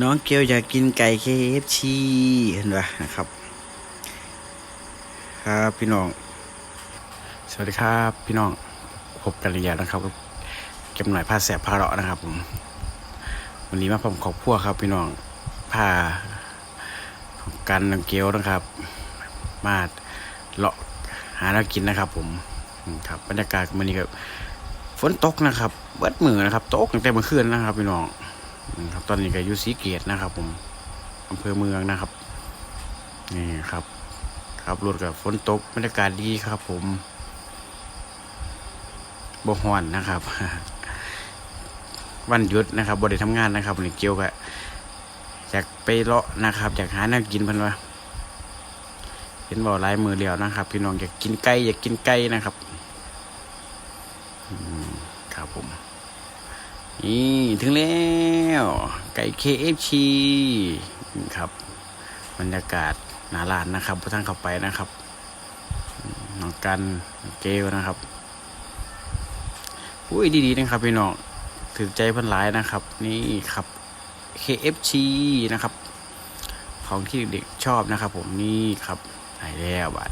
น้องเกลอยากกินไก่ KFC เห็นปะนะครับ ครับพี่น้อง สวัสดีครับพี่น้องพบกันเรียนนะครับเก็บหน่อยผ้าแสบผ้าเราะนะครับผมวันนี้มาผมขอบพัวครับ พี่น้องผ้ากันน้องเกลนะครับ มาเลาะหาเรากินนะครับ ผมครับบรรยากาศวันนี้ก็ฝนตกนะครับเบิดมือนะครับตกตั้งแต่เมื่อคืนนะครับ พี่น้อง ครับตอนนี้ก็อยู่สีเกตนะครับ ผมอำเภอเมืองนะครับนี่ครับขับรถกับฝนตกบรรยากาศดีครับ ผมบ่ฮ้อนนะครับ วันหยุดนะครับบ่ได้ทงานนะครับวันนี้เกี่ยวกับอยากไปเลาะนะครับอยากหาแนวกินพิ่นว่าเห็นบ่หลายมือแล้วนะครับ พี่น้องอยากกินไก่อยากกินไก่นะครับครับผมนี่ถึงแล้ว ไก่ KFC ครับ บรรยากาศหนาลานนะครับพระท่านเข้าไปนะครับน้องกันเกลนะครับอุ้ยดีๆนะครับพี่น้องถึงใจพันหลายนะครับ นี่ครับ KFC นะครับ ของที่เด็กชอบนะครับ ผมนี่ครับไหนแล้วบาท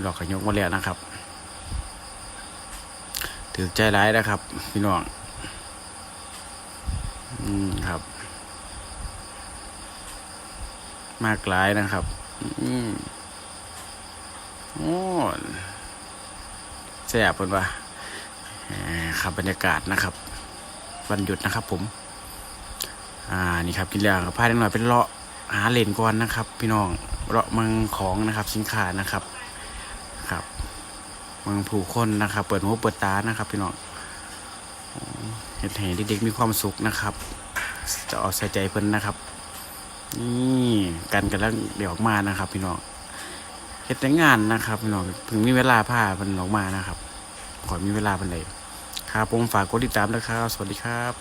หลอกขยกมาแล้วนะครับถือใจร้ายนะครับ พี่น้อง อืมครับ มากหลายนะครับ อืมโอ้แซ่บเป็นว่าครับบรรยากาศนะครับ วันหยุดนะครับ ผม อ่านี่ครับกินแล้วกับพาดหน่อยเป็นเลาะหาเลนก่อนนะครับ พี่น้องเลาะมืองของนะครับ สินค้านะครับ ครับมืองผู้คนนะครับ เปิดหูเปิดตานะครับ พี่น้อง เห็นเห็นเด็กๆมีความสุขนะครับ จะเอาใส่ใจเพิ่นนะครับ นี่กันกันแล้วเดี๋ยวออกมานะครับ พี่น้องเห็ดแต่งานนะครับ พี่น้องถึงมีเวลาผ้ามันออกมานะครับ ขอมีเวลาเพิ่นเลยครับผมฝากกดติดตามนะครับ สวัสดีครับ